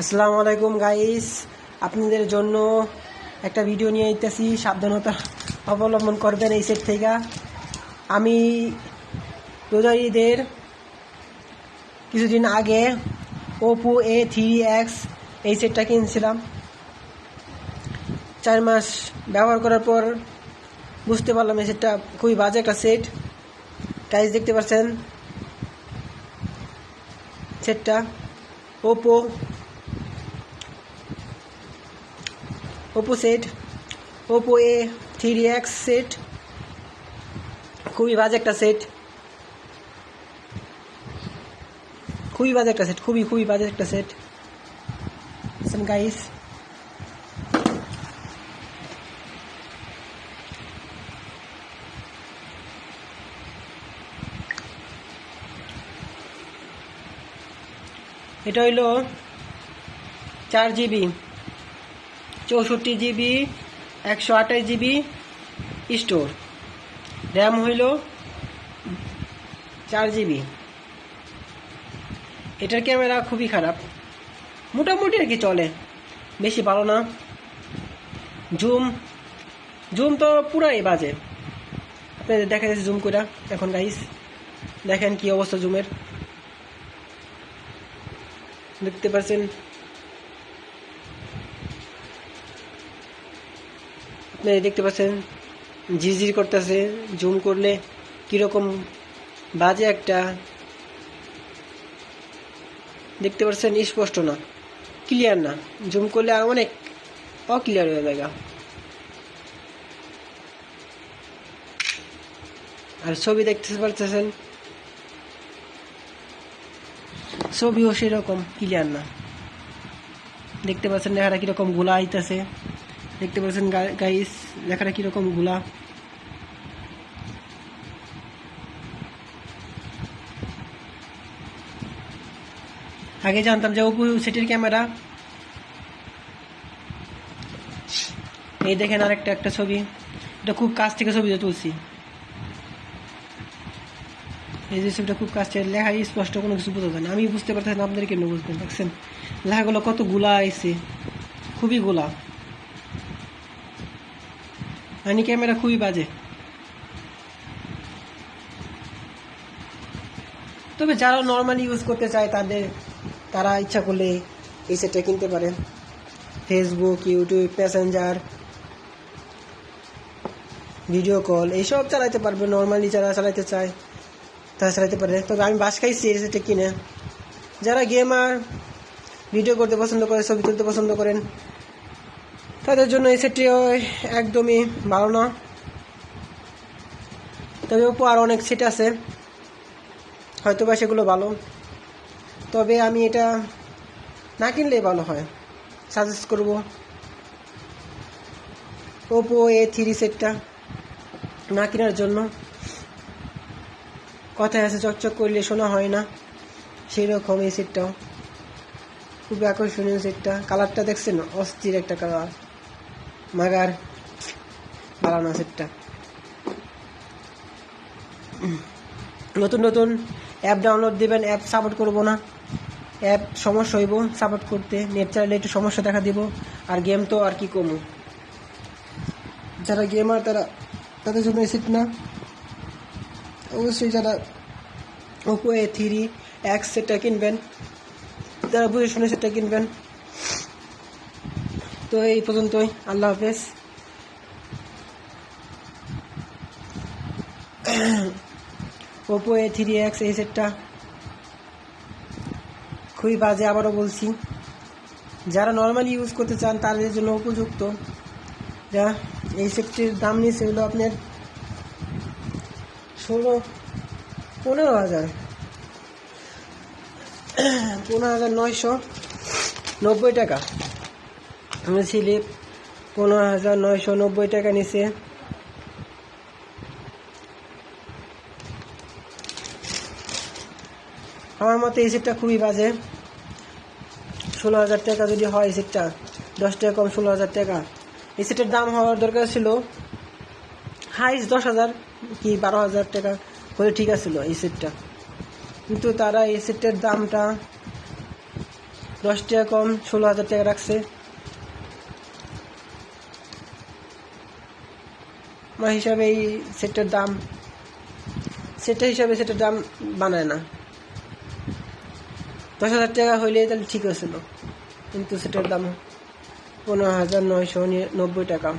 আসসালামু আলাইকুম গাইস আপনাদের জন্য একটা ভিডিও নিয়ে আইতেছি। সাবধানতা অবলম্বন করবেন এই সেট থেকে। আমি রোজার ঈদের কিছুদিন আগে ওপো এ থ্রি এক্স এই সেটটা কিনছিলাম। চার মাস ব্যবহার করার পর বুঝতে পারলাম এই সেটটা খুবই বাজে একটা সেট গাইস দেখতে পাচ্ছেন? সেটটা Oppo Oppo set Oppo A three X set খুবই বাজে একটা সেট খুবই বাজে একটা সেট খুবই খুবই বাজে একটা সেট গাইস এটা হইল চার জিবি চৌষট্টি জিবি, একশো আঠাশ জিবি স্টোর। র্যাম হইল চার জিবি। এটার ক্যামেরা খুবই খারাপ। মোটামুটি আর কি চলে। বেশি ভালো না। জুম জুম তো পুরাই বাজে। আপনাদের দেখা যাচ্ছে জুম করে এখন গাইস দেখেন কি অবস্থা জুমের। দেখতে পাচ্ছেন আপনারা দেখতে পাচ্ছেন, ঝিরঝির করতেছে জুম করলে কীরকম বাজে একটা, দেখতে পাচ্ছেন, স্পষ্ট না ক্লিয়ার না জুম করলে আর অনেক অক্লিয়ার হয়ে যায় আর ছবি দেখতে পারতেছেন, ছবিও সেরকম ক্লিয়ার না, দেখতে পাচ্ছেন লেখাটা কীরকম গোলা আইতেছে। দেখতে পাচ্ছেন গাইস লেখাটা কীরকম গোলা? আগে জানতাম যে ওপো সেটির ক্যামেরা। এই দেখেন আরেকটা, একটা ছবি। এটা খুব কাছ থেকে ছবি তুলছি। এই যে ছবিটা খুব কাছ থেকে লেখা স্পষ্ট কোনো কিছু বোঝা যায় না। আমি বুঝতে পারতেছি আপনাদের কেন বুঝবেন? দেখছেন, লেখাগুলো কতগুলা আইছে। খুবই গোলা। আনি ক্যামেরা খুবই বাজে। তবে যারা নর্মালি ইউজ করতে চায়, তাদের, তারা ইচ্ছা করলে এই সেটটা কিনতে পারে। Facebook YouTube passenger video call এইসব চালাতে পারবে। নর্মালি যারা চালাতে চায়, তারা চালাতে পারে। তবে আমি বাস খাইছি এই সেটটা কিনে। যারা গেমার ভিডিও করতে পছন্দ করে, ছবি তুলতে পছন্দ করেন তাদের জন্য এই সেটটি একদমই ভালো না। তবে ওপো আর অনেক সেট আছে। হয়তো বা সেগুলো ভালো। তবে আমি এটা না কিনলেই ভালো হয়। সাজেস্ট করব। ওপো এ থ্রি সেটটা না কেনার জন্য। কথায় আছে, চকচক করলে শোনা হয় না। সেই রকম এই সেটটাও। খুবই আকর্ষণীয় সেটটা। কালারটা দেখছেন? অস্থির একটা কালার। মাগার ভালো না সেটটা নতুন নতুন অ্যাপ ডাউনলোড দেবেন অ্যাপ সাপোর্ট করব না। অ্যাপ সমস্যা হইব সাপোর্ট করতে। নেট চালালে একটু সমস্যা দেখা দিব, আর গেম তো আর কি কমু। যারা গেমার তারা তাদের জন্য এই সেট না। অবশ্যই যারা ওপো এ থ্রি এক্স সেটটা কিনবেন, যারা বুঝে শুনে সেটটা কিনবেন। তো এই পর্যন্তই। আল্লাহ হাফেজ। ওপো এ থ্রি এক্স এই সেটটা খুবই বাজে, আবারও বলছি। যারা নর্মালি ইউজ করতে চান, তাদের জন্য উপযুক্ত। যা এই সেটটির দাম নিয়েছে হলো আপনার ষোলো, পনেরো হাজার। পনেরো হাজার নয়শো নব্বই টাকা। স্লিপ পনেরো হাজার নয়শো নব্বই টাকা নিছে আমার মতে এই সেটটা খুবই বাজে। ষোলো হাজার টাকা যদি হয় এই সেটটা দশ টাকা কম ষোলো হাজার টাকা। এই সেটের দাম হওয়ার দরকার ছিল হাইস দশ হাজার কি বারো হাজার টাকা হলে ঠিক আছিল এই সেটটা কিন্তু তারা এই সেটের দামটা দশ টাকা কম ষোলো হাজার টাকা রাখছে। হিসাবে এই সেটের দাম, সেটের হিসাবে সেটার দাম বানায় না। দশ হাজার টাকা হইলে তাহলে ঠিক হয়েছিল। কিন্তু সেটার দাম পনেরো হাজার নয়শো নব্বই টাকা।